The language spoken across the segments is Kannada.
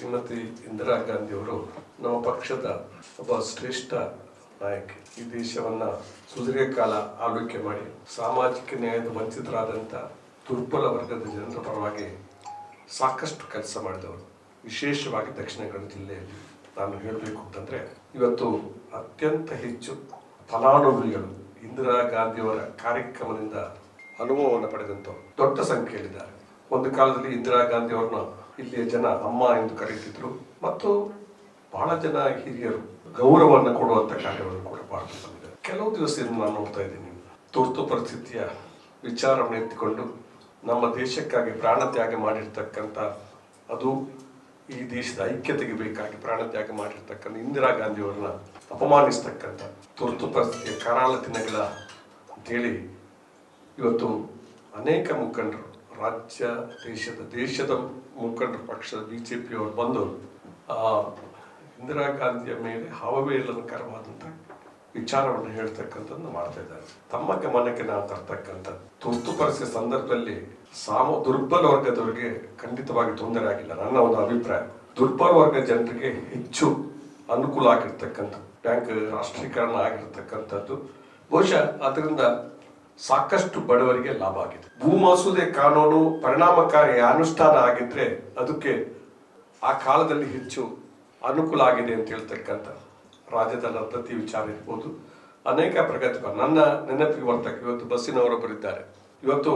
ಶ್ರೀಮತಿ ಇಂದಿರಾ ಗಾಂಧಿಯವರು ನಮ್ಮ ಪಕ್ಷದ ಒಬ್ಬ ಶ್ರೇಷ್ಠ ನಾಯಕಿ ಈ ದೇಶವನ್ನ ಸುದೀರ್ಘ ಕಾಲ ಆಳ್ವಿಕೆ ಮಾಡಿ ಸಾಮಾಜಿಕ ನ್ಯಾಯದ ವಂಚಿತರಾದಂಥ ದುರ್ಬಲ ವರ್ಗದ ಜನರ ಪರವಾಗಿ ಸಾಕಷ್ಟು ಕೆಲಸ ಮಾಡಿದವರು. ವಿಶೇಷವಾಗಿ ದಕ್ಷಿಣ ಕನ್ನಡ ಜಿಲ್ಲೆಯಲ್ಲಿ ನಾನು ಹೇಳಬೇಕು ಅಂತಂದ್ರೆ, ಇವತ್ತು ಅತ್ಯಂತ ಹೆಚ್ಚು ಫಲಾನುಭವಿಗಳು ಇಂದಿರಾ ಗಾಂಧಿಯವರ ಕಾರ್ಯಕ್ರಮದಿಂದ ಅನುಭವವನ್ನು ಪಡೆದಂಥವ್ರು. ದೊಡ್ಡ ಸಂಖ್ಯೆಯಲ್ಲಿದ್ದಾರೆ. ಒಂದು ಕಾಲದಲ್ಲಿ ಇಂದಿರಾ ಗಾಂಧಿ ಅವ್ರನ್ನ ಇಲ್ಲಿಯ ಜನ ಅಮ್ಮ ಎಂದು ಕರೀತಿದ್ರು ಮತ್ತು ಬಹಳ ಜನ ಹಿರಿಯರು ಗೌರವವನ್ನು ಕೊಡುವಂತ ಕಾರ್ಯವನ್ನು ಕೂಡ ಮಾಡ್ತಾ ಬಂದಿದ್ದಾರೆ. ಕೆಲವು ದಿವಸದಿಂದ ನಾನು ನೋಡ್ತಾ ಇದ್ದೀನಿ. ತುರ್ತು ಪರಿಸ್ಥಿತಿಯ ವಿಚಾರವನ್ನು ಎತ್ತಿಕೊಂಡು ನಮ್ಮ ದೇಶಕ್ಕಾಗಿ ಪ್ರಾಣ ತ್ಯಾಗ ಮಾಡಿರ್ತಕ್ಕಂಥ, ಅದು ಈ ದೇಶದ ಐಕ್ಯತೆಗೆ ಬೇಕಾಗಿ ಪ್ರಾಣ ತ್ಯಾಗ ಮಾಡಿರ್ತಕ್ಕಂಥ ಇಂದಿರಾ ಗಾಂಧಿಯವರನ್ನ ಅಪಮಾನಿಸ್ತಕ್ಕಂಥ ತುರ್ತು ಪರಿಸ್ಥಿತಿಯ ಕರಾಳ ದಿನಗಳ ಅಂತೇಳಿ ಇವತ್ತು ಅನೇಕ ಮುಖಂಡರು ರಾಜ್ಯ, ದೇಶದ ದೇಶದ ಮುಖಂಡರು ಪಕ್ಷದ ಬಿ ಜೆ ಪಿಯವರು ಬಂದು ಇಂದಿರಾ ಗಾಂಧಿಯ ಮೇಲೆ ಹಾವವೇಲನಕರವಾದಂಥ ವಿಚಾರವನ್ನು ಹೇಳ್ತಕ್ಕಂಥದ್ದು ಮಾಡ್ತಾ ಇದ್ದಾರೆ. ತಮ್ಮ ಗಮನಕ್ಕೆ ನಾವು ತರ್ತಕ್ಕಂಥ ತುರ್ತು ಪರಿಸ್ಥಿತಿ ಸಂದರ್ಭದಲ್ಲಿ ಸಾಮ, ದುರ್ಬಲ ವರ್ಗದವರಿಗೆ ಖಂಡಿತವಾಗಿ ತೊಂದರೆ ಆಗಿಲ್ಲ. ನನ್ನ ಒಂದು ಅಭಿಪ್ರಾಯ, ದುರ್ಬಲ ವರ್ಗ ಜನರಿಗೆ ಹೆಚ್ಚು ಅನುಕೂಲ ಆಗಿರ್ತಕ್ಕಂಥ ಬ್ಯಾಂಕ್ ರಾಷ್ಟ್ರೀಕರಣ ಆಗಿರ್ತಕ್ಕಂಥದ್ದು. ಬಹುಶಃ ಅದರಿಂದ ಸಾಕಷ್ಟು ಬಡವರಿಗೆ ಲಾಭ ಆಗಿದೆ. ಭೂ ಮಸೂದೆ ಕಾನೂನು ಪರಿಣಾಮಕಾರಿ ಅನುಷ್ಠಾನ ಆಗಿದ್ರೆ ಅದಕ್ಕೆ ಆ ಕಾಲದಲ್ಲಿ ಹೆಚ್ಚು ಅನುಕೂಲ ಆಗಿದೆ ಅಂತ ಹೇಳ್ತಕ್ಕಂಥ ರಾಜ್ಯದ ರದ್ದತಿ ವಿಚಾರ ಇರ್ಬೋದು. ಅನೇಕ ಪ್ರಗತಿಪರ ನನ್ನ ನೆನಪಿಗೆ ಬರ್ತಕ್ಕ ಇವತ್ತು ಬಸ್ಸಿನವರೊಬ್ಬರಿದ್ದಾರೆ ಇವತ್ತು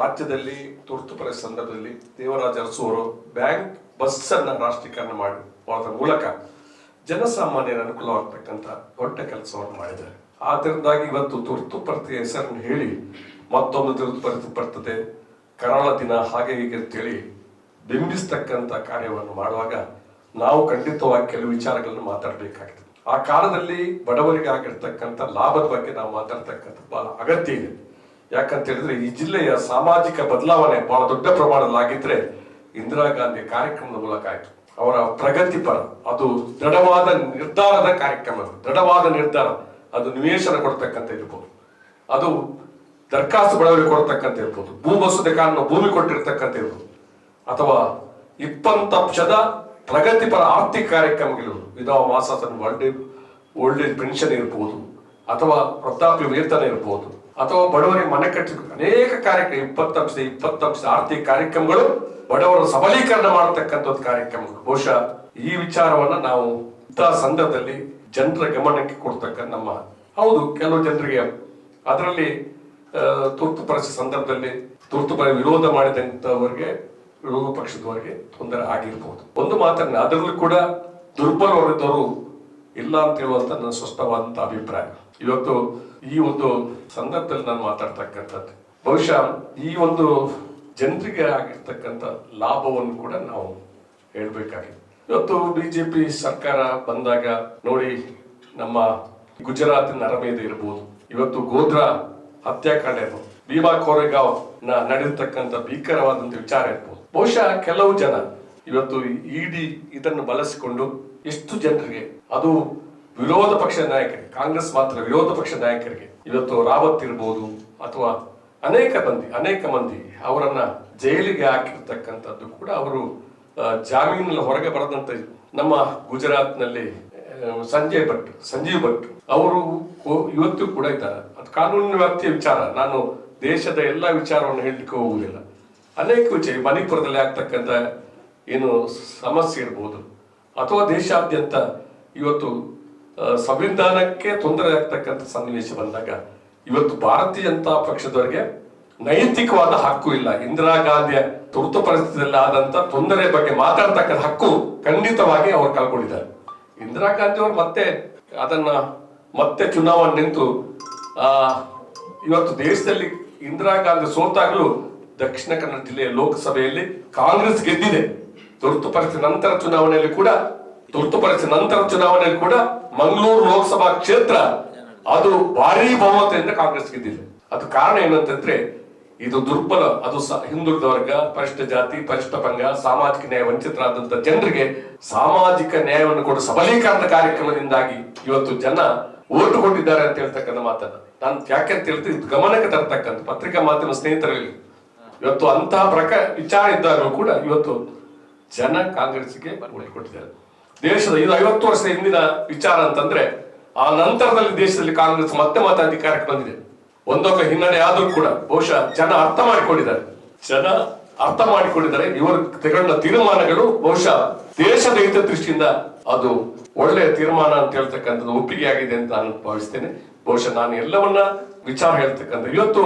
ರಾಜ್ಯದಲ್ಲಿ, ತುರ್ತು ಪರಿಸ್ಥಿತಿ ಸಂದರ್ಭದಲ್ಲಿ ದೇವರಾಜ ಅರಸು ಅವರು ಬ್ಯಾಂಕ್ ಬಸ್ ಅನ್ನ ರಾಷ್ಟ್ರೀಕರಣ ಮಾಡಿ ಮೂಲಕ ಜನಸಾಮಾನ್ಯರ ಅನುಕೂಲವಾಗ್ತಕ್ಕಂಥ ದೊಡ್ಡ ಕೆಲಸವನ್ನು ಮಾಡಿದ್ದಾರೆ. ಆದ್ದರಿಂದಾಗಿ ಇವತ್ತು ತುರ್ತು ಪರಿಸ್ಥಿತಿ ಹೆಸರನ್ನು ಹೇಳಿ ಮತ್ತೊಂದು ತುರ್ತು ಪರಿಸ್ಥಿತಿ ಬರ್ತದೆ. ಕರಾಳ ದಿನ ಹಾಗೆ ಹೀಗೆ ಅಂತೇಳಿ ಬಿಂಬಿಸ್ತಕ್ಕಂಥ ಕಾರ್ಯವನ್ನು ಮಾಡುವಾಗ ನಾವು ಖಂಡಿತವಾಗಿ ಕೆಲವು ವಿಚಾರಗಳನ್ನು ಮಾತಾಡಬೇಕಾಗಿದೆ. ಆ ಕಾಲದಲ್ಲಿ ಬಡವರಿಗೆ ಆಗಿರ್ತಕ್ಕಂಥ ಲಾಭದ ಬಗ್ಗೆ ನಾವು ಮಾತಾಡ್ತಕ್ಕಂಥ ಬಹಳ ಅಗತ್ಯ ಇದೆ. ಯಾಕಂತ ಹೇಳಿದ್ರೆ ಈ ಜಿಲ್ಲೆಯ ಸಾಮಾಜಿಕ ಬದಲಾವಣೆ ಬಹಳ ದೊಡ್ಡ ಪ್ರಮಾಣದಲ್ಲಿ ಆಗಿದ್ರೆ ಇಂದಿರಾ ಗಾಂಧಿ ಕಾರ್ಯಕ್ರಮದ ಮೂಲಕ ಆಯಿತು. ಅವರ ಪ್ರಗತಿಪರ, ಅದು ದೃಢವಾದ ನಿರ್ಧಾರದ ಕಾರ್ಯಕ್ರಮ. ದೃಢವಾದ ನಿರ್ಧಾರ. ಅದು ನಿವೇಶನ ಕೊಡ್ತಕ್ಕಂಥ ಇರ್ಬೋದು. ಅದು ದರ್ಖಾಸ್ತು ಬಡವರಿಗೆ ಕೊಡ್ತಕ್ಕಂಥ ಇರ್ಬೋದು. ಭೂ ಮಸೂದೆ ಕಾನೂನು ಭೂಮಿ ಕೊಟ್ಟಿರ್ತಕ್ಕಂಥ ಇರ್ಬೋದು. ಅಥವಾ ಇಪ್ಪತ್ತಂಶದ ಪ್ರಗತಿಪರ ಆರ್ಥಿಕ ಕಾರ್ಯಕ್ರಮಗಳು ವಿಧವಾ ಮಾಸಾಸನ ಒಳ್ಳೆ ಒಳ್ಳೆ ಪೆನ್ಷನ್ ಇರ್ಬೋದು. ಅಥವಾ ವೃದ್ಧಾಪ್ಯ ವೇತನ ಇರ್ಬೋದು. ಅಥವಾ ಬಡವರಿಗೆ ಮನೆ ಕಟ್ಟಿ ಅನೇಕ ಕಾರ್ಯಕ್ರಮ, ಇಪ್ಪತ್ತು ಅಂಶದ ಇಪ್ಪತ್ತು ಅಂಶದ ಆರ್ಥಿಕ ಕಾರ್ಯಕ್ರಮಗಳು ಬಡವರ ಸಬಲೀಕರಣ ಮಾಡತಕ್ಕಂಥ ಕಾರ್ಯಕ್ರಮಗಳು. ಬಹುಶಃ ಈ ವಿಚಾರವನ್ನ ನಾವು ಇಂತಹ ಸಂದರ್ಭದಲ್ಲಿ ಜನರ ಗಮನಕ್ಕೆ ಕೊಡ್ತಕ್ಕ ನಮ್ಮ, ಹೌದು, ಕೆಲವು ಜನರಿಗೆ ಅದರಲ್ಲಿ ತುರ್ತು ಪರಿಸ್ಥಿತಿ ಸಂದರ್ಭದಲ್ಲಿ ತುರ್ತು ವಿರೋಧ ಮಾಡಿದಂತವರಿಗೆ ವಿರೋಧ ಪಕ್ಷದವರಿಗೆ ತೊಂದರೆ ಆಗಿರ್ಬೋದು. ಒಂದು ಮಾತನ್ನ, ಅದರಲ್ಲೂ ಕೂಡ ದುರ್ಬಲವರಿದ್ದವರು ಇಲ್ಲ ಅಂತ ಹೇಳುವಂತ ನನ್ನ ಸ್ಪಷ್ಟವಾದಂತ ಅಭಿಪ್ರಾಯ. ಇವತ್ತು ಈ ಒಂದು ಸಂದರ್ಭದಲ್ಲಿ ನಾನು ಮಾತಾಡ್ತಕ್ಕಂಥದ್ದು, ಬಹುಶಃ ಈ ಒಂದು ಜನರಿಗೆ ಆಗಿರ್ತಕ್ಕಂಥ ಲಾಭವನ್ನು ಕೂಡ ನಾವು ಹೇಳ್ಬೇಕಾಗಿದೆ ಇವತ್ತು ಬಿಜೆಪಿ ಸರ್ಕಾರ ಬಂದಾಗ ನೋಡಿ ನಮ್ಮ ಗುಜರಾತಿನ ನರಮೇಧ ಇರ್ಬೋದು. ಇವತ್ತು ಗೋಧ್ರಾ ಹತ್ಯಾಕಾಂಡ ಇರ್ಬೋದು. ಭೀಮಾ ಕೋರೆಗಾವ್ನ ನಡೆದಿರ್ತಕ್ಕಂಥ ಭೀಕರವಾದಂತ ವಿಚಾರ ಇರ್ಬೋದು. ಬಹುಶಃ ಕೆಲವು ಜನ ಇವತ್ತು ಇಡಿ ಇದನ್ನು ಬಳಸಿಕೊಂಡು ಎಷ್ಟು ಜನರಿಗೆ ಅದು ವಿರೋಧ ಪಕ್ಷ ನಾಯಕರಿಗೆ, ಕಾಂಗ್ರೆಸ್ ಮಾತ್ರ ವಿರೋಧ ಪಕ್ಷ ನಾಯಕರಿಗೆ ಇವತ್ತು ರಾವತ್ ಇರ್ಬೋದು ಅಥವಾ ಅನೇಕ ಮಂದಿ ಅನೇಕ ಮಂದಿ ಅವರನ್ನ ಜೈಲಿಗೆ ಹಾಕಿರ್ತಕ್ಕಂಥದ್ದು ಕೂಡ ಅವರು ಜಾಮೀನಲ್ಲಿ ಹೊರಗೆ ಬರದಂತ ನಮ್ಮ ಗುಜರಾತ್ನಲ್ಲಿ ಸಂಜಯ್ ಭಟ್, ಸಂಜೀವ್ ಭಟ್. ಅವರು ಇವತ್ತು ಕೂಡ ಇದ್ದಾರೆ. ಅದು ಕಾನೂನಿನ ವ್ಯಾಪ್ತಿಯ ವಿಚಾರ. ನಾನು ದೇಶದ ಎಲ್ಲ ವಿಚಾರವನ್ನು ಹೇಳಲಿಕ್ಕೆ ಹೋಗುವುದಿಲ್ಲ. ಅನೇಕ ವಿಚಾರ ಮಣಿಪುರದಲ್ಲಿ ಆಗ್ತಕ್ಕಂಥ ಏನು ಸಮಸ್ಯೆ ಇರ್ಬೋದು. ಅಥವಾ ದೇಶಾದ್ಯಂತ ಇವತ್ತು ಸಂವಿಧಾನಕ್ಕೆ ತೊಂದರೆ ಆಗ್ತಕ್ಕಂಥ ಸನ್ನಿವೇಶ ಬಂದಾಗ, ಇವತ್ತು ಭಾರತೀಯ ಜನತಾ ಪಕ್ಷದವರಿಗೆ ನೈತಿಕವಾದ ಹಕ್ಕು ಇಲ್ಲ. ಇಂದಿರಾ ಗಾಂಧಿಯ ತುರ್ತು ಪರಿಸ್ಥಿತಿಯಲ್ಲಿ ಆದಂತ ತೊಂದರೆ ಬಗ್ಗೆ ಮಾತಾಡ್ತಕ್ಕಂಥ ಹಕ್ಕು ಖಂಡಿತವಾಗಿ ಅವರು ಕಳ್ಕೊಂಡಿದ್ದಾರೆ. ಇಂದಿರಾ ಗಾಂಧಿ ಅವರು ಮತ್ತೆ ಅದನ್ನ ಮತ್ತೆ ಚುನಾವಣೆ ನಿಂತು, ಆ, ಇವತ್ತು ದೇಶದಲ್ಲಿ ಇಂದಿರಾ ಗಾಂಧಿ ಸೋತಾಗಲೂ ದಕ್ಷಿಣ ಕನ್ನಡ ಜಿಲ್ಲೆಯ ಲೋಕಸಭೆಯಲ್ಲಿ ಕಾಂಗ್ರೆಸ್ ಗೆದ್ದಿದೆ. ತುರ್ತು ಪರಿಸ್ಥಿತಿ ನಂತರ ಚುನಾವಣೆಯಲ್ಲಿ ಕೂಡ, ತುರ್ತು ಪರಿಸ್ಥಿತಿ ನಂತರ ಚುನಾವಣೆಯಲ್ಲಿ ಕೂಡ ಮಂಗಳೂರು ಲೋಕಸಭಾ ಕ್ಷೇತ್ರ ಅದು ಭಾರಿ ಬಹುಮತದಿಂದ ಕಾಂಗ್ರೆಸ್ ಗೆದ್ದಿದೆ. ಅದು ಕಾರಣ ಏನಂತಂದ್ರೆ ಇದು ದುರ್ಬಲ, ಅದು ಹಿಂದುಳಿದ ವರ್ಗ ಪರಿಷ್ಟ ಜಾತಿ, ಪರಿಷ್ಠ ಪಂಗ, ಸಾಮಾಜಿಕ ನ್ಯಾಯ, ವಂಚಿತರಾದಂತ ಜನರಿಗೆ ಸಾಮಾಜಿಕ ನ್ಯಾಯವನ್ನು ಕೊಡುವ ಸಬಲೀಕರಣ ಕಾರ್ಯಕ್ರಮದಿಂದಾಗಿ ಇವತ್ತು ಜನ ಓಟು ಕೊಟ್ಟಿದ್ದಾರೆ ಅಂತ ಹೇಳ್ತಕ್ಕಂಥ ಮಾತನ್ನ. ನಾನು ಯಾಕೆ ಅಂತ ಹೇಳ್ತೀನಿ ಗಮನಕ್ಕೆ ತರ್ತಕ್ಕಂಥ ಪತ್ರಿಕಾ ಮಾಧ್ಯಮ ಸ್ನೇಹಿತರಲ್ಲಿ. ಇವತ್ತು ಅಂತಹ ಪ್ರಕಾರ ವಿಚಾರ ಇದ್ದಾಗಲೂ ಕೂಡ ಇವತ್ತು ಜನ ಕಾಂಗ್ರೆಸ್ಗೆ ಓಟು ಕೊಟ್ಟಿದ್ದಾರೆ ದೇಶದ ಇದು ಐವತ್ತು ವರ್ಷದ ಹಿಂದಿನ ವಿಚಾರ ಅಂತಂದ್ರೆ, ಆ ನಂತರದಲ್ಲಿ ದೇಶದಲ್ಲಿ ಕಾಂಗ್ರೆಸ್ ಮತ್ತೆ ಮತ್ತೆ ಅಧಿಕಾರಕ್ಕೆ ಬಂದಿದೆ. ಒಂದೊಬ್ಬ ಹಿನ್ನಡೆ ಆದ್ರೂ ಕೂಡ ಬಹುಶಃ ಜನ ಅರ್ಥ ಮಾಡಿಕೊಂಡಿದ್ದಾರೆ. ಜನ ಅರ್ಥ ಮಾಡಿಕೊಂಡಿದ್ದಾರೆ. ಇವರು ತಗೊಂಡ ತೀರ್ಮಾನಗಳು ಬಹುಶಃ ದೇಶದ ಹಿತದೃಷ್ಟಿಯಿಂದ ಅದು ಒಳ್ಳೆಯ ತೀರ್ಮಾನ ಅಂತ ಹೇಳ್ತಕ್ಕಂಥದ್ದು ಒಪ್ಪಿಗೆ ಆಗಿದೆ ಅಂತ ನಾನು ಭಾವಿಸ್ತೇನೆ. ಬಹುಶಃ ನಾನು ಎಲ್ಲವನ್ನ ವಿಚಾರ ಹೇಳ್ತಕ್ಕಂಥ ಇವತ್ತು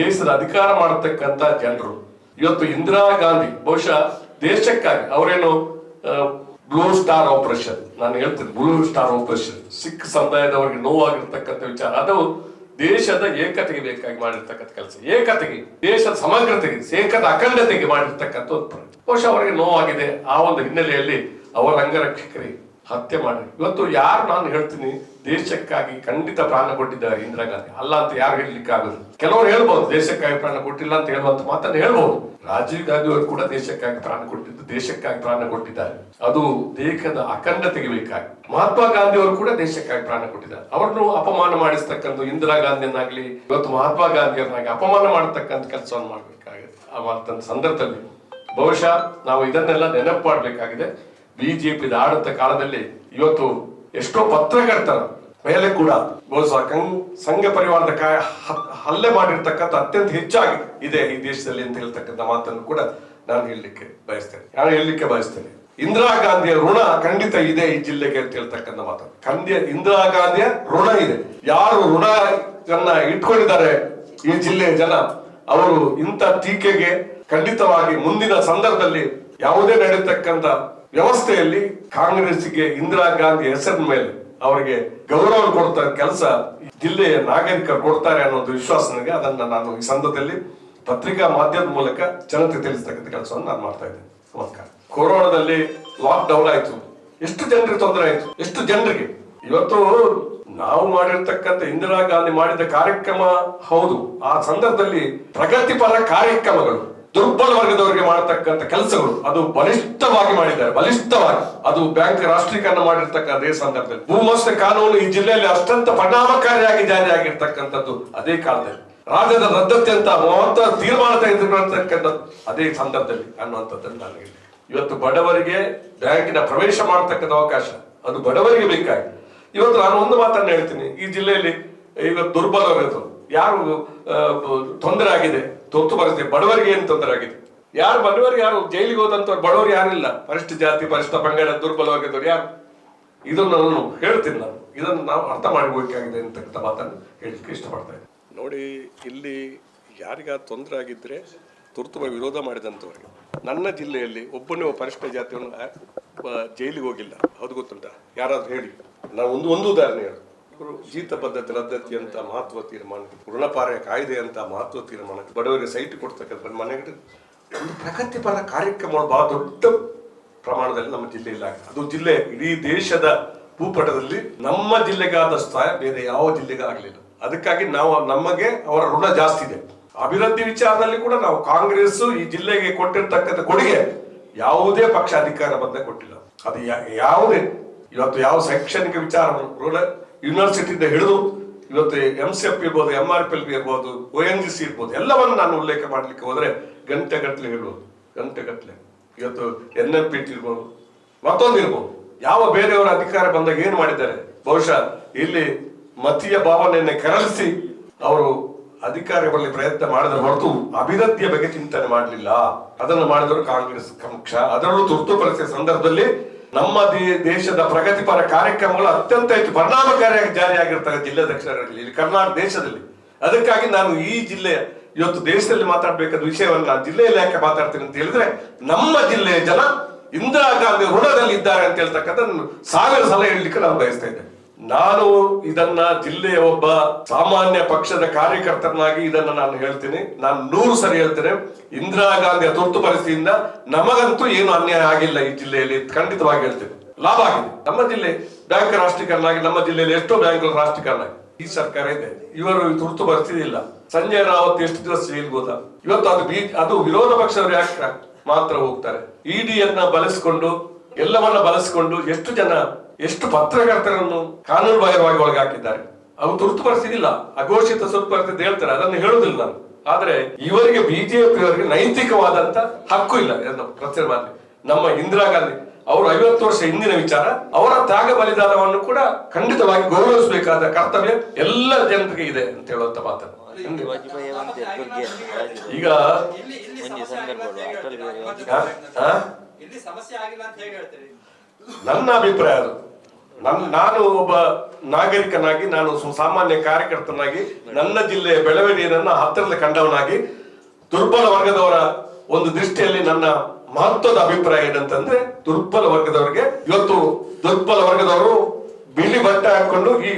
ದೇಶದ ಅಧಿಕಾರ ಮಾಡತಕ್ಕಂತ ಜನರು, ಇವತ್ತು ಇಂದಿರಾ ಗಾಂಧಿ ಬಹುಶಃ ದೇಶಕ್ಕಾಗಿ ಅವರೇನು ಬ್ಲೂ ಸ್ಟಾರ್ ಆಪರೇಷನ್, ನಾನು ಹೇಳ್ತೇನೆ ಬ್ಲೂ ಸ್ಟಾರ್ ಆಪರೇಷನ್, ಸಿಖ್ ಸಮುದಾಯದವರಿಗೆ ನೋವಾಗಿರ್ತಕ್ಕಂಥ ವಿಚಾರ. ಅದು ದೇಶದ ಏಕತೆಗೆ ಬೇಕಾಗಿ ಮಾಡಿರ್ತಕ್ಕಂಥ ಕೆಲಸ ಏಕತೆಗೆ, ದೇಶದ ಸಮಗ್ರತೆಗೆ ಏಕದ ಅಖಂಡತೆಗೆ ಮಾಡಿರ್ತಕ್ಕಂಥ ಒಂದು. ಬಹುಶಃ ಅವರಿಗೆ ನೋವಾಗಿದೆ ಆ ಒಂದು ಹಿನ್ನೆಲೆಯಲ್ಲಿ ಅವರ ಅಂಗರಕ್ಷಕರಿಗೆ ಹತ್ಯೆ ಮಾಡಿ ಇವತ್ತು ಯಾರು ನಾನು ಹೇಳ್ತೀನಿ, ದೇಶಕ್ಕಾಗಿ ಖಂಡಿತ ಪ್ರಾಣ ಕೊಟ್ಟಿದ್ದಾರೆ ಇಂದಿರಾ ಗಾಂಧಿ. ಅಲ್ಲ ಅಂತ ಯಾರು ಹೇಳಲಿಕ್ಕೆ ಆಗುದು ಕೆಲವರು ಹೇಳ್ಬೋದು, ದೇಶಕ್ಕಾಗಿ ಪ್ರಾಣ ಕೊಟ್ಟಿಲ್ಲ ಅಂತ ಹೇಳುವಂತ ಮಾತನ್ನು ಹೇಳ್ಬೋದು. ರಾಜೀವ್ ಗಾಂಧಿ ಅವರು ಕೂಡ ದೇಶಕ್ಕಾಗಿ ಪ್ರಾಣ ಕೊಟ್ಟಿದ್ದು, ದೇಶಕ್ಕಾಗಿ ಪ್ರಾಣ ಕೊಟ್ಟಿದ್ದಾರೆ. ಅದು ದೇಶದ ಅಖಂಡತೆಗೆ ಬೇಕಾಗಿ. ಮಹಾತ್ಮ ಗಾಂಧಿ ಅವರು ಕೂಡ ದೇಶಕ್ಕಾಗಿ ಪ್ರಾಣ ಕೊಟ್ಟಿದ್ದಾರೆ. ಅವರನ್ನು ಅಪಮಾನ ಮಾಡಿಸ್ತಕ್ಕಂಥ ಇಂದಿರಾ ಗಾಂಧಿಯನ್ನಾಗ್ಲಿ, ಇವತ್ತು ಮಹಾತ್ಮ ಗಾಂಧಿಯನ್ನಾಗಿ ಅಪಮಾನ ಮಾಡತಕ್ಕಂಥ ಕೆಲಸವನ್ನು ಮಾಡಬೇಕಾಗುತ್ತೆ ಆ ಸಂದರ್ಭದಲ್ಲಿ. ಬಹುಶಃ ನಾವು ಇದನ್ನೆಲ್ಲ ನೆನಪು ಮಾಡಬೇಕಾಗಿದೆ. ಬಿಜೆಪಿ ಆಡಳಿತ ಕಾಲದಲ್ಲಿ ಇವತ್ತು ಎಷ್ಟೋ ಪತ್ರಕರ್ತರ ಮೇಲೆ ಕೂಡ ಸಂಘ ಪರಿವಾರದ ಹಲ್ಲೆ ಮಾಡಿರ್ತಕ್ಕಂಥ ಅತ್ಯಂತ ಹೆಚ್ಚಾಗಿ ಇದೆ ಈ ದೇಶದಲ್ಲಿ ಅಂತ ಹೇಳ್ತಕ್ಕಂಥ ಮಾತನ್ನು ಕೂಡ ನಾನು ಹೇಳಲಿಕ್ಕೆ ಬಯಸ್ತೇನೆ. ನಾನು ಹೇಳಲಿಕ್ಕೆ ಬಯಸ್ತೇನೆ. ಇಂದಿರಾ ಗಾಂಧಿಯ ಋಣ ಖಂಡಿತ ಇದೆ ಈ ಜಿಲ್ಲೆಗೆ ಅಂತ ಹೇಳ್ತಕ್ಕಂಥ ಮಾತು ಖಂಡಿಯ ಇಂದಿರಾ ಗಾಂಧಿಯ ಋಣ ಇದೆ. ಯಾರು ಋಣವನ್ನ ಇಟ್ಕೊಂಡಿದ್ದಾರೆ ಈ ಜಿಲ್ಲೆಯ ಜನ, ಅವರು ಇಂಥ ಟೀಕೆಗೆ ಖಂಡಿತವಾಗಿ ಮುಂದಿನ ಸಂದರ್ಭದಲ್ಲಿ ಯಾವುದೇ ನಡೆಯತಕ್ಕಂತ ವ್ಯವಸ್ಥೆಯಲ್ಲಿ ಕಾಂಗ್ರೆಸ್ಗೆ ಇಂದಿರಾ ಗಾಂಧಿ ಹೆಸರಿನ ಮೇಲೆ ಅವರಿಗೆ ಗೌರವ ಕೊಡ್ತಾ ಕೆಲಸ ಜಿಲ್ಲೆಯ ನಾಗರಿಕರು ಕೊಡ್ತಾರೆ ಅನ್ನೋದು ವಿಶ್ವಾಸ ನನಗೆ. ಅದನ್ನ ನಾನು ಈ ಸಂದರ್ಭದಲ್ಲಿ ಪತ್ರಿಕಾ ಮಾಧ್ಯಮದ ಮೂಲಕ ಜನತೆ ತಿಳಿಸ್ತಕ್ಕಂಥ ಕೆಲಸವನ್ನು ನಾನು ಮಾಡ್ತಾ ಇದ್ದೇನೆ. ನಮಸ್ಕಾರ. ಕೊರೋನಾದಲ್ಲಿ ಲಾಕ್ ಡೌನ್ ಆಯ್ತು. ಎಷ್ಟು ಜನರಿಗೆ ತೊಂದರೆ ಆಯ್ತು? ಎಷ್ಟು ಜನರಿಗೆ? ಇವತ್ತು ನಾವು ಮಾಡಿರ್ತಕ್ಕಂಥ ಇಂದಿರಾ ಗಾಂಧಿ ಮಾಡಿದ ಕಾರ್ಯಕ್ರಮ ಹೌದು. ಆ ಸಂದರ್ಭದಲ್ಲಿ ಪ್ರಗತಿಪರ ಕಾರ್ಯಕ್ರಮಗಳು. ದುರ್ಬಲ ವರ್ಗದವರಿಗೆ ಮಾಡತಕ್ಕಂಥ ಕೆಲಸಗಳು, ಅದು ಬಲಿಷ್ಠವಾಗಿ ಮಾಡಿದ್ದಾರೆ, ಬಲಿಷ್ಠವಾಗಿ. ಅದು ಬ್ಯಾಂಕ್ ರಾಷ್ಟ್ರೀಕರಣ ಮಾಡಿರ್ತಕ್ಕಂಥ ಅದೇ ಸಂದರ್ಭದಲ್ಲಿ. ಭೂಮಸ್ತ ಕಾನೂನು ಈ ಜಿಲ್ಲೆಯಲ್ಲಿ ಅಷ್ಟಂತ ಪರಿಣಾಮಕಾರಿಯಾಗಿ ಜಾರಿಯಾಗಿರ್ತಕ್ಕಂಥದ್ದು ಅದೇ ಕಾಲದಲ್ಲಿ. ರಾಜ್ಯದ ರದ್ದತಿ ಅಂತ ಮಹತ್ವ ತೀರ್ಮಾನ ಅದೇ ಸಂದರ್ಭದಲ್ಲಿ ಅನ್ನುವಂಥದ್ದನ್ನು ನಾನು ಹೇಳಿದೆ. ಇವತ್ತು ಬಡವರಿಗೆ ಬ್ಯಾಂಕಿನ ಪ್ರವೇಶ ಮಾಡತಕ್ಕಂಥ ಅವಕಾಶ, ಅದು ಬಡವರಿಗೆ ಬೇಕಾಗಿ ಇವತ್ತು ನಾನು ಒಂದು ಮಾತನ್ನು ಹೇಳ್ತೀನಿ. ಈ ಜಿಲ್ಲೆಯಲ್ಲಿ ಇವತ್ತು ದುರ್ಬಲ ಯಾರು ತೊಂದರೆ ಆಗಿದೆ? ತುರ್ತು ಪರಿಸ್ಥಿತಿ ಬಡವರಿಗೆ ಏನು ತೊಂದರೆ ಆಗಿದೆ? ಯಾರು ಬಡವರಿಗೆ ಯಾರು? ಜೈಲಿಗೆ ಹೋದಂತವ್ರು ಬಡವರು ಯಾರಿಲ್ಲ. ಪರಿಷ್ಠ ಜಾತಿ, ಪರಿಷ್ಠ ಪಂಗಡ, ದುರ್ಬಲ ಯಾರು? ಇದನ್ನು ನಾನು ಹೇಳ್ತೀನಿ ನಾನು. ಇದನ್ನು ನಾವು ಅರ್ಥ ಮಾಡಬೇಕಾಗಿದೆ ಅಂತಕ್ಕಂಥ ಮಾತನ್ನು ಹೇಳಲಿಕ್ಕೆ ಇಷ್ಟಪಡ್ತಾ ಇದ್ದೀನಿ. ನೋಡಿ, ಇಲ್ಲಿ ಯಾರಿಗ ತೊಂದರೆ ಆಗಿದ್ರೆ ತುರ್ತುವಾಗಿ ವಿರೋಧ ಮಾಡಿದಂಥವ್ರಿಗೆ, ನನ್ನ ಜಿಲ್ಲೆಯಲ್ಲಿ ಒಬ್ಬನೇ ಒಬ್ಬ ಪರಿಷ್ಠ ಜಾತಿಯನ್ನು ಜೈಲಿಗೆ ಹೋಗಿಲ್ಲ. ಹೌದು ಗೊತ್ತುಂಟ? ಯಾರಾದರೂ ಹೇಳಿ. ನಾನು ಒಂದು ಒಂದು ಉದಾಹರಣೆ ಹೇಳು ಜೀತ ಪದ್ಧತಿ ರದ್ದತಿ ಅಂತ ಮಹತ್ವ ತೀರ್ಮಾನ ಋಣಪಾರ ಕಾಯ್ದೆ ಅಂತ ಮಹತ್ವ ತೀರ್ಮಾನ ಬಡವರಿಗೆ ಸೈಟ್ ಕೊಡ್ತಕ್ಕಂಥ ಮನೆಗೆ ಒಂದು ಪ್ರಗತಿಪರ ಕಾರ್ಯಕ್ರಮಗಳು ಬಹಳ ದೊಡ್ಡ ಪ್ರಮಾಣದಲ್ಲಿ ನಮ್ಮ ಜಿಲ್ಲೆಯಲ್ಲಿ ಆಗಿದೆ ಅದು ಜಿಲ್ಲೆ, ಇಡೀ ದೇಶದ ಭೂಪಟದಲ್ಲಿ ನಮ್ಮ ಜಿಲ್ಲೆಗಾದ ಸ್ಥಾಯ ಬೇರೆ ಯಾವ ಜಿಲ್ಲೆಗೂ ಆಗಲಿಲ್ಲ ಅದಕ್ಕಾಗಿ ನಾವು, ನಮಗೆ ಅವರ ಋಣ ಜಾಸ್ತಿ ಇದೆ. ಅಭಿವೃದ್ಧಿ ವಿಚಾರದಲ್ಲಿ ಕೂಡ ನಾವು ಕಾಂಗ್ರೆಸ್ ಈ ಜಿಲ್ಲೆಗೆ ಕೊಟ್ಟಿರ್ತಕ್ಕಂಥ ಕೊಡುಗೆ ಯಾವುದೇ ಪಕ್ಷ ಅಧಿಕಾರ ಬಂದ ಕೊಟ್ಟಿಲ್ಲ. ಅದು ಯಾವುದೇ, ಇವತ್ತು ಯಾವ ಶೈಕ್ಷಣಿಕ ವಿಚಾರ ಯೂನಿವರ್ಸಿಟಿಯಿಂದ ಹಿಡಿದು ಇವತ್ತು ಎಂ ಸಿ ಎಫ್ ಇರ್ಬೋದು ಎಂ ಆರ್ ಪಿ ಎಲ್ ಇರ್ಬೋದು ಒ ಎನ್ ಜಿ ಸಿ ಇರ್ಬೋದು, ಎಲ್ಲವನ್ನು ನಾನು ಉಲ್ಲೇಖ ಮಾಡಲಿಕ್ಕೆ ಹೋದ್ರೆ ಗಂಟೆ ಗಟ್ಟಲೆ ಇರ್ಬೋದು ಗಂಟೆ ಗಟ್ಟಲೆ ಇವತ್ತು ಎನ್ ಎಂ ಪಿ ಟಿ ಇರ್ಬೋದು, ಮತ್ತೊಂದು ಇರ್ಬೋದು. ಯಾವ ಬೇರೆಯವರ ಅಧಿಕಾರ ಬಂದಾಗ ಏನು ಮಾಡಿದ್ದಾರೆ? ಬಹುಶಃ ಇಲ್ಲಿ ಮತೀಯ ಭಾವನೆಯನ್ನ ಕೆರಳಿಸಿ ಅವರು ಅಧಿಕಾರ ಬರಲಿ ಪ್ರಯತ್ನ ಮಾಡಿದ್ರೆ ಹೊರತು ಅಭಿವೃದ್ಧಿಯ ಬಗ್ಗೆ ಚಿಂತನೆ ಮಾಡಲಿಲ್ಲ. ಅದನ್ನು ಮಾಡಿದವರು ಕಾಂಗ್ರೆಸ್ ಪಕ್ಷ ಅದರಲ್ಲೂ ತುರ್ತು ಪರಿಸ್ಥಿತಿ ಸಂದರ್ಭದಲ್ಲಿ ನಮ್ಮ ದೇಶದ ಪ್ರಗತಿಪರ ಕಾರ್ಯಕ್ರಮಗಳು ಅತ್ಯಂತ ಹೆಚ್ಚು ಪರಿಣಾಮಕಾರಿಯಾಗಿ ಜಾರಿಯಾಗಿರ್ತಾರೆ ಜಿಲ್ಲೆ ದಕ್ಷಿಣ ಇಲ್ಲಿ ಕರ್ನಾಟಕ ದೇಶದಲ್ಲಿ. ಅದಕ್ಕಾಗಿ ನಾನು ಈ ಜಿಲ್ಲೆಯ ಇವತ್ತು ದೇಶದಲ್ಲಿ ಮಾತಾಡಬೇಕಾದ ವಿಷಯವನ್ನು ನಾನು ಜಿಲ್ಲೆಯಲ್ಲಿ ಯಾಕೆ ಮಾತಾಡ್ತೀನಿ ಅಂತ ಹೇಳಿದ್ರೆ, ನಮ್ಮ ಜಿಲ್ಲೆಯ ಜನ ಇಂದಿರಾ ಗಾಂಧಿ ಋಣದಲ್ಲಿ ಇದ್ದಾರೆ ಅಂತ ಹೇಳ್ತಕ್ಕಂಥ ಸಾವಿರ ಸಲ ಹೇಳಲಿಕ್ಕೆ ನಾನು ಬಯಸ್ತಾ ನಾನು ಇದನ್ನ ಜಿಲ್ಲೆಯ ಒಬ್ಬ ಸಾಮಾನ್ಯ ಪಕ್ಷದ ಕಾರ್ಯಕರ್ತನಾಗಿ ಇದನ್ನ ನಾನು ಹೇಳ್ತೀನಿ. ನಾನು ನೂರು ಸರಿ ಹೇಳ್ತೇನೆ. ಇಂದಿರಾ ಗಾಂಧಿಯ ತುರ್ತು ಪರಿಸ್ಥಿತಿಯಿಂದ ನಮಗಂತೂ ಏನು ಅನ್ಯಾಯ ಆಗಿಲ್ಲ ಈ ಜಿಲ್ಲೆಯಲ್ಲಿ ಖಂಡಿತವಾಗಿ ಹೇಳ್ತೇನೆ. ಲಾಭ ಆಗಿದೆ. ನಮ್ಮ ಜಿಲ್ಲೆ ಬ್ಯಾಂಕ್ ರಾಷ್ಟ್ರೀಕರಣ ಆಗಿ ನಮ್ಮ ಜಿಲ್ಲೆಯಲ್ಲಿ ಎಷ್ಟೋ ಬ್ಯಾಂಕ್ಗಳು ರಾಷ್ಟ್ರೀಕರಣ ಈ ಸರ್ಕಾರ ಇದೆ. ಇವರು ತುರ್ತು ಪರಿಸ್ಥಿತಿ ಇಲ್ಲ. ಸಂಜಯ್ ರಾವತ್ ಎಷ್ಟು ದಿವಸ ಸೇಲ್ ಹೋದ? ಇವತ್ತು ಅದು ಬಿ, ಅದು ವಿರೋಧ ಪಕ್ಷದವರು ಯಾಕೆ ಮಾತ್ರ ಹೋಗ್ತಾರೆ? ಇಡಿಯನ್ನ ಬಳಸಿಕೊಂಡು, ಎಲ್ಲವನ್ನ ಬಳಸಿಕೊಂಡು ಎಷ್ಟು ಜನ ಎಷ್ಟು ಪತ್ರಕರ್ತರನ್ನು ಕಾನೂನು ಬಾಹಿರವಾಗಿ ಒಳಗಾಕಿದ್ದಾರೆ. ಅವು ತುರ್ತು ಪರಿಸ್ಥಿತಿ ಇಲ್ಲ. ಅಘೋಷಿತ ಸ್ವಲ್ಪ ಪರಿಸ್ಥಿತಿ ಹೇಳ್ತಾರೆ. ಅದನ್ನು ಹೇಳುದಿಲ್ಲ ನಾನು. ಆದ್ರೆ ಇವರಿಗೆ ಬಿಜೆಪಿ ಅವರಿಗೆ ನೈತಿಕವಾದಂತ ಹಕ್ಕು ಇಲ್ಲ ಪ್ರಚಾರ ಮಾಡಿ ನಮ್ಮ ಇಂದಿರಾ ಗಾಂಧಿ ಅವರು ಐವತ್ತು ವರ್ಷ ಹಿಂದಿನ ವಿಚಾರ ಅವರ ತ್ಯಾಗ ಬಲಿದಾನವನ್ನು ಕೂಡ ಖಂಡಿತವಾಗಿ ಗೌರವಿಸಬೇಕಾದ ಕರ್ತವ್ಯ ಎಲ್ಲ ಜನರಿಗೆ ಇದೆ ಅಂತ ಹೇಳುವಂತ ಮಾತನ್ನು ಈಗ ಸಮಸ್ಯೆ ಆಗಿಲ್ಲ ಅಂತ ಹೇಳಿ ಹೇಳ್ತೀರಿ? ನನ್ನ ಅಭಿಪ್ರಾಯ ಅದು. ನನ್, ನಾನು ಒಬ್ಬ ನಾಗರಿಕನಾಗಿ, ನಾನು ಸಾಮಾನ್ಯ ಕಾರ್ಯಕರ್ತನಾಗಿ, ನನ್ನ ಜಿಲ್ಲೆಯ ಬೆಳವಣಿಗೆಯನ್ನ ಹತ್ತಿರದ ಕಂಡವನಾಗಿ, ದುರ್ಬಲ ವರ್ಗದವರ ಒಂದು ದೃಷ್ಟಿಯಲ್ಲಿ ನನ್ನ ಮಹತ್ವದ ಅಭಿಪ್ರಾಯ ಏನಂತಂದ್ರೆ, ದುರ್ಬಲ ವರ್ಗದವರಿಗೆ ಇವತ್ತು ದುರ್ಬಲ ವರ್ಗದವರು ಬಿಳಿ ಬಟ್ಟೆ ಹಾಕೊಂಡು ಈ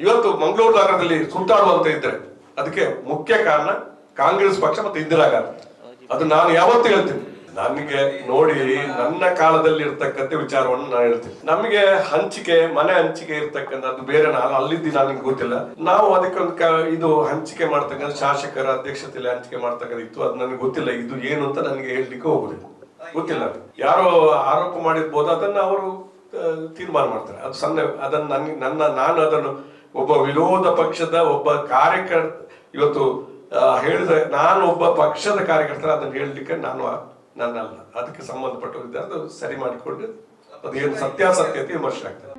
ಇವತ್ತು ಮಂಗಳೂರು ನಗರದಲ್ಲಿ ಸುತ್ತಾಡುವಂತ ಇದ್ದಾರೆ. ಅದಕ್ಕೆ ಮುಖ್ಯ ಕಾರಣ ಕಾಂಗ್ರೆಸ್ ಪಕ್ಷ ಮತ್ತು ಇಂದಿರಾ ಗಾಂಧಿ. ಅದು ನಾನು ಯಾವತ್ತೂ ಹೇಳ್ತೀನಿ. ನನಗೆ ನೋಡಿ ನನ್ನ ಕಾಲದಲ್ಲಿ ಇರ್ತಕ್ಕಂಥ ವಿಚಾರವನ್ನು ನಾನು ಹೇಳ್ತೀನಿ. ನಮಗೆ ಹಂಚಿಕೆ, ಮನೆ ಹಂಚಿಕೆ ಇರ್ತಕ್ಕಂಥದ್ದು ಬೇರೆ ನಾನು ಅಲ್ಲಿದ್ದು ನನಗೆ ಗೊತ್ತಿಲ್ಲ. ನಾವು ಅದಕ್ಕೊಂದು ಇದು ಹಂಚಿಕೆ ಮಾಡ್ತಕ್ಕಂಥ ಶಾಸಕರ ಅಧ್ಯಕ್ಷತೆಯಲ್ಲಿ ಹಂಚಿಕೆ ಮಾಡ್ತಕ್ಕಂಥ ಇತ್ತು. ಅದು ನನಗೆ ಗೊತ್ತಿಲ್ಲ. ಇದು ಏನು ಅಂತ ನನಗೆ ಹೇಳಲಿಕ್ಕೆ ಹೋಗುದಿಲ್ಲ. ಗೊತ್ತಿಲ್ಲ. ಯಾರೋ ಆರೋಪ ಮಾಡಿರ್ಬೋದು, ಅದನ್ನ ಅವರು ತೀರ್ಮಾನ ಮಾಡ್ತಾರೆ. ಅದು ಸಣ್ಣ, ಅದನ್ನ ನನಗೆ ನನ್ನ, ನಾನು ಅದನ್ನು ಒಬ್ಬ ವಿರೋಧ ಪಕ್ಷದ ಒಬ್ಬ ಕಾರ್ಯಕರ್ತ ಇವತ್ತು ಹೇಳಿದ ನಾನು ಒಬ್ಬ ಪಕ್ಷದ ಕಾರ್ಯಕರ್ತರ ಅದನ್ನು ಹೇಳಲಿಕ್ಕೆ ನಾನು ನನ್ನಲ್ಲ ಅದಕ್ಕೆ ಸಂಬಂಧಪಟ್ಟ ಅದು ಸರಿ ಮಾಡಿಕೊಂಡು ಅದೇನು ಸತ್ಯಾಸತ್ಯತೆ ವಿಮರ್ಶೆ ಆಗ್ತದೆ.